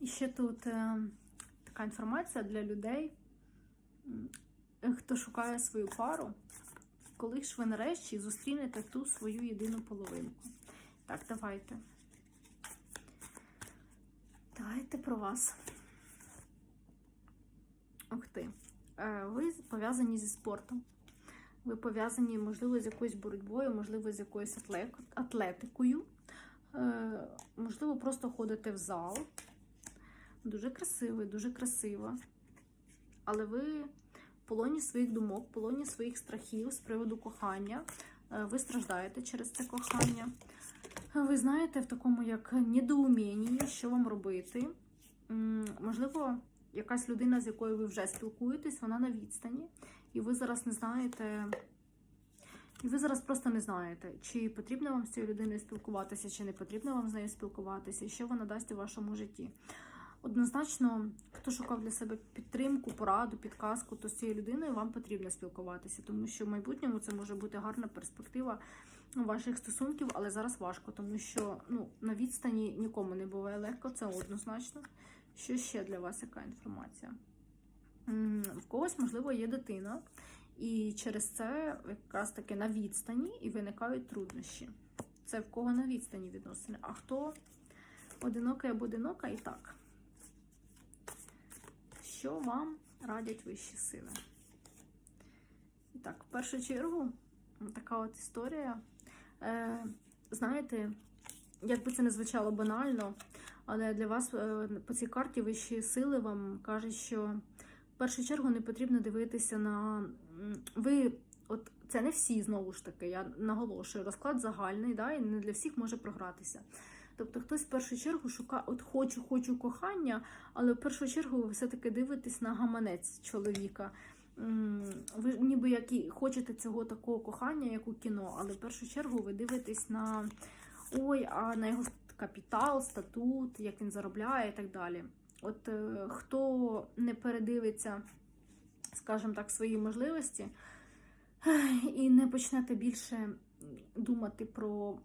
І ще тут е, така інформація для людей, хто шукає свою пару, коли ж ви нарешті зустрінете ту свою єдину половинку. Так, давайте. Давайте про вас. Ух ти. Е, Ви пов'язані зі спортом. Ви пов'язані, можливо, з якоюсь боротьбою, можливо, з якоюсь атлетикою. Е, Можливо, просто ходите в зал. Дуже красивий, дуже красиво. Але ви в полоні своїх думок, в полоні своїх страхів з приводу кохання. Е, Ви страждаєте через це кохання. Ви знаєте в такому як недоумінні, що вам робити. Можливо, якась людина, з якою ви вже спілкуєтесь, вона на відстані, і ви зараз не знаєте. І ви зараз просто не знаєте, чи потрібно вам з цією людиною спілкуватися, чи не потрібно вам з нею спілкуватися, і що вона дасть у вашому житті. Однозначно, хто шукав для себе підтримку, пораду, підказку, то з цією людиною вам потрібно спілкуватися, тому що в майбутньому це може бути гарна перспектива ваших стосунків, але зараз важко, тому що ну, на відстані нікому не буває легко, це однозначно. Що ще для вас яка інформація? В когось, можливо, є дитина, і через це якраз таки на відстані і виникають труднощі. Це в кого на відстані відносини. А хто одинокий або одинока і так. Що вам радять вищі сили? І так, в першу чергу, така от історія. Е, знаєте, як би це не звучало банально, але для вас е, по цій карті вищі сили вам кажуть, що в першу чергу не потрібно дивитися на. Ви, от це не всі знову ж таки, я наголошую, розклад загальний, да, і не для всіх може програтися. Тобто хтось в першу чергу шукає, от хочу, хочу кохання, але в першу чергу ви все-таки дивитесь на гаманець чоловіка. Ви ніби як і хочете цього такого кохання, як у кіно, але в першу чергу ви дивитесь на ой, а на його капітал, статут, як він заробляє і так далі. От е, хто не передивиться, скажімо так, свої можливості і не почнете більше думати про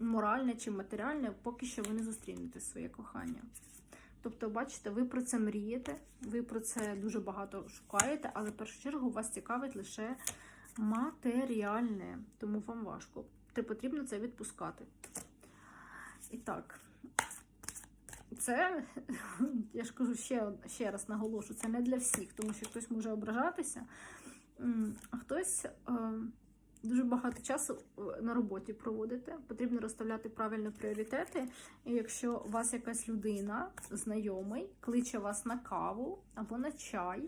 моральне чи матеріальне, поки що ви не зустрінете своє кохання. Тобто, бачите, ви про це мрієте, ви про це дуже багато шукаєте, але в першу чергу вас цікавить лише матеріальне, тому вам важко. Те потрібно це відпускати. І так, це, я ж кажу ще, ще раз наголошу, це не для всіх, тому що хтось може ображатися, а хтось е, дуже багато часу е, на роботі проводите. Потрібно розставляти правильно пріоритети. І якщо у вас якась людина, знайомий, кличе вас на каву або на чай,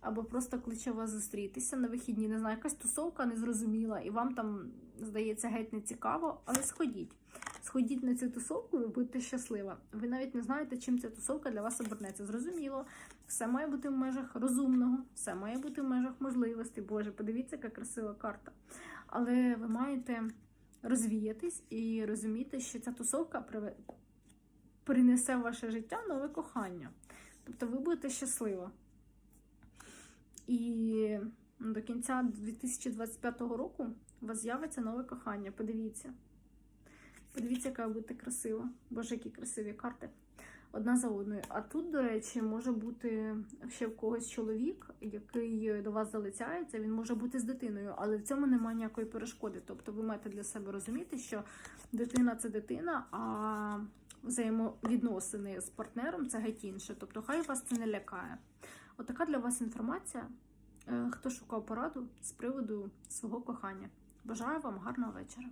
або просто кличе вас зустрітися на вихідні, не знаю, якась тусовка незрозуміла, і вам там здається геть не цікаво, але сходіть. Сходіть на цю тусовку, ви будете щаслива. Ви навіть не знаєте, чим ця тусовка для вас обернеться. Зрозуміло, все має бути в межах розумного, все має бути в межах можливостей. Боже, подивіться, яка красива карта. Але ви маєте розвіятись і розуміти, що ця тусовка принесе в ваше життя нове кохання. Тобто ви будете щаслива. І до кінця 2025 року у вас з'явиться нове кохання. Подивіться. Подивіться, яка ви будете красива. Боже, які красиві карти. Одна за одною. А тут, до речі, може бути ще в когось чоловік, який до вас залицяється, він може бути з дитиною, але в цьому немає ніякої перешкоди. Тобто ви маєте для себе розуміти, що дитина це дитина, а взаємовідносини з партнером це геть інше. Тобто, хай вас це не лякає. Отака для вас інформація. Е, Хто шукав пораду з приводу свого кохання. Бажаю вам гарного вечора.